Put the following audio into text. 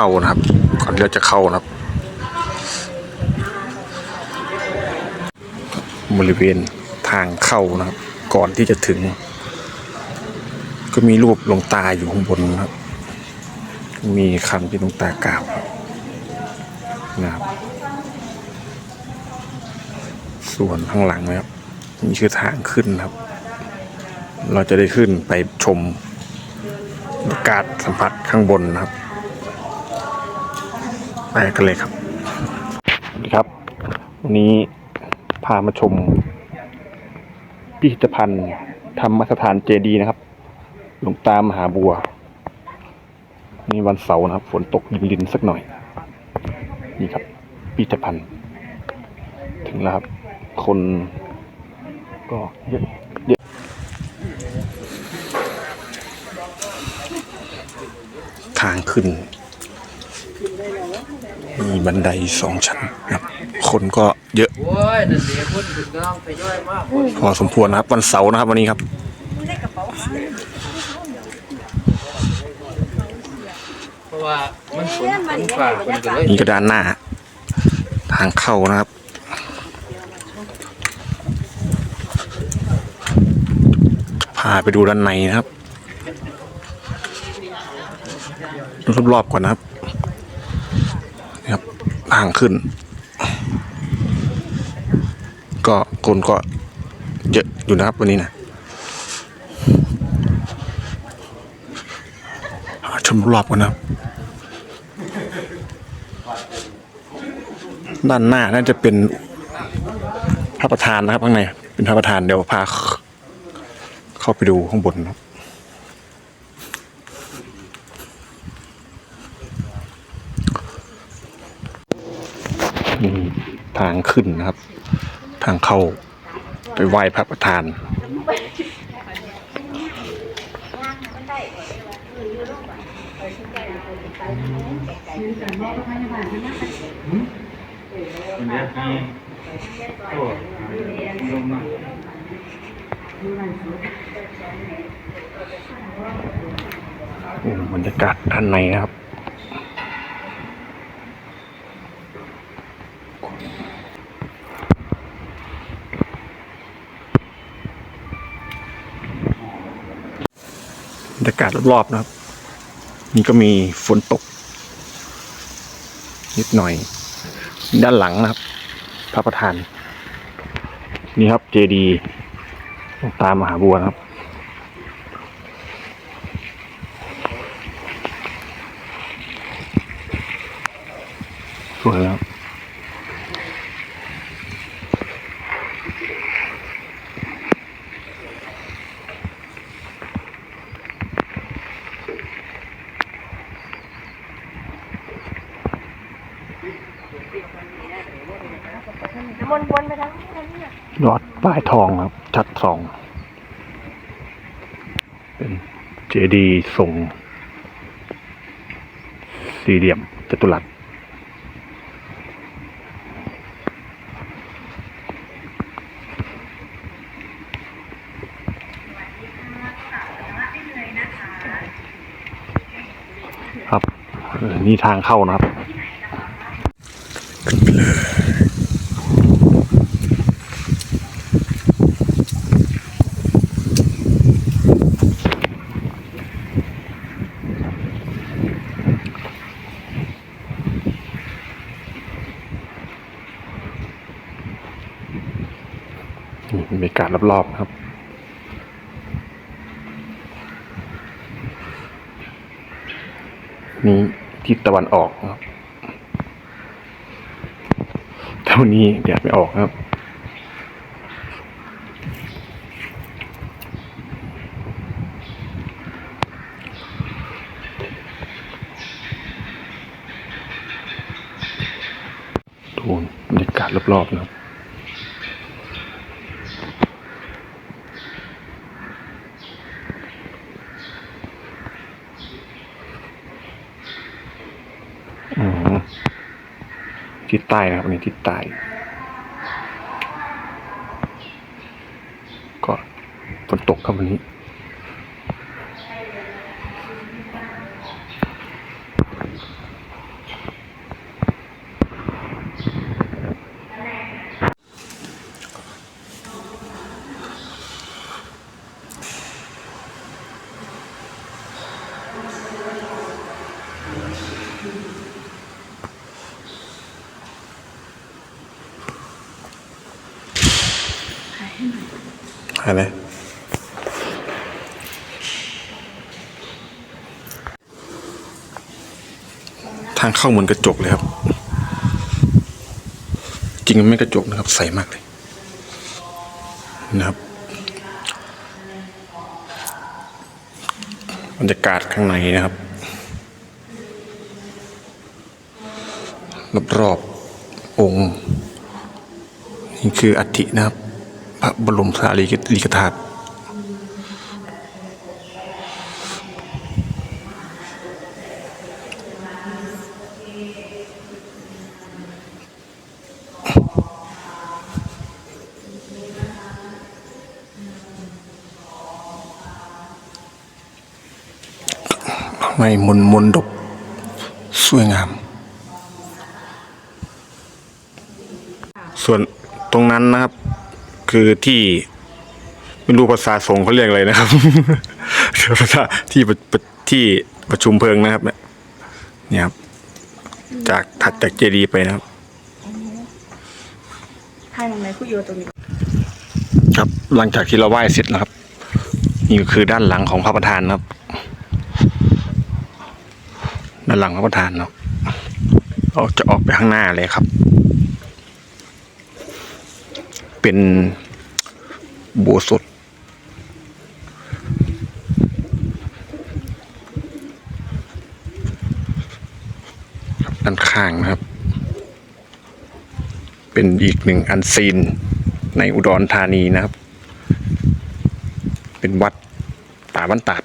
เข้านะครับ ก่อนที่เราจะเข้านะครับ บริเวณทางเข้านะครับ ก่อนที่จะถึง ก็มีรูปหลวงตาอยู่ข้างบนนะครับ มีคำที่หลวงตากล่าวนะครับ ส่วนข้างหลังนะครับนี่คือทางขึ้นนะครับ เราจะได้ขึ้นไปชมบรรยากาศสัมผัสข้างบนนะครับ กันเลยครับสวัสดีครับ วันนี้พามาชม พิพิธภัณฑ์ธรรมสถานเจดีย์นะครับ หลวงตามหาบัว นี่วันเสาร์นะครับ ฝนตกลินๆสักหน่อย นี่ครับ พิพิธภัณฑ์ ถึงแล้วครับ คนก็เยอะเยอะทางขึ้น มีบันไดสองชั้นนะครับ คนก็เยอะโอ้ยนั่นเดี๋ยวคนถึงกำลังทยอยมากคนพอสมควรนะครับวันเสาร์นะครับ วันนี้ครับเพราะว่ามันฝนฝนฝ่าคนก็เลยนี่ก็ด้านหน้า ทางเข้านะครับพาไปดูด้านในนะครับดูรอบๆก่อนนะครับนี่ครับทางขึ้น ก็คนก็เยอะอยู่นะครับวันนี้นะชมรอบกันนะด้านหน้าน่าจะเป็นพระประธานนะครับข้างในเป็นพระประธานเดี๋ยวพาเข้าไปดูข้างบนครับ ทางขึ้นนะครับ ทางเข้าไปไหว้พระประธาน บรรยากาศด้านในนะครับ รยากาศรอบๆนะครับ นี่ก็มีฝนตก นิดหน่อย ด้านหลังนะครับ พระประธาน นี่ครับเจดีตามมหาบัวครับ สวยแล้ววนวนไปทางนี้ทางนี้น่ะยอดป้ายทองครับ ชัดทอง เป็นเจดีทรงสี่เหลี่ยมจัตุรัสครับ นี่ทางเข้านะครับนี่ บรรยากาศรอบๆครับนี่ทิศตะวันออกครับแต่วันนี้แดดไม่ออกครับ ดูบรรยากาศรอบๆนะครับ อืม ทิศใต้นะครับอันนี้ทิศใต้ก็ฝนตกครับวันนี้ะไรทางเข้าเหมือนกระจกเลยครับ จริงมันไม่กระจกนะครับ ใสมากเลย นะครับบรรยากาศข้างในนะครับ รอบๆองค์ นี่คืออัฐินะครับ พระบรมสารีริกธาตุไม่มนมนดบสวยงาม ส่วนตรงนั้นนะครับ คือที่ไม่รู้ภาษาสงฆ์เขาเรียกอะไรนะครับคือภาษาที่ประประที่ประชุมเพลิงนะครับเนี่ยเนี่ยครับ จากถัดจากเจดีย์ไปนะครับทางไหนผู้อยู่ตรงนี้ครับหลังจากที่เราไหว้เสร็จแล้วครับนี่ก็คือด้านหลังของพระประธานนะครับ ด้านหลังพระประธานเนาะเราจะออกไปข้างหน้าเลยครับ เป็นโบัวสดครับด้านข้างนะครับ เป็นอีกหนึ่งอันซีนในอุดรธานีนะครับ เป็นวัดป่าบ้านตาด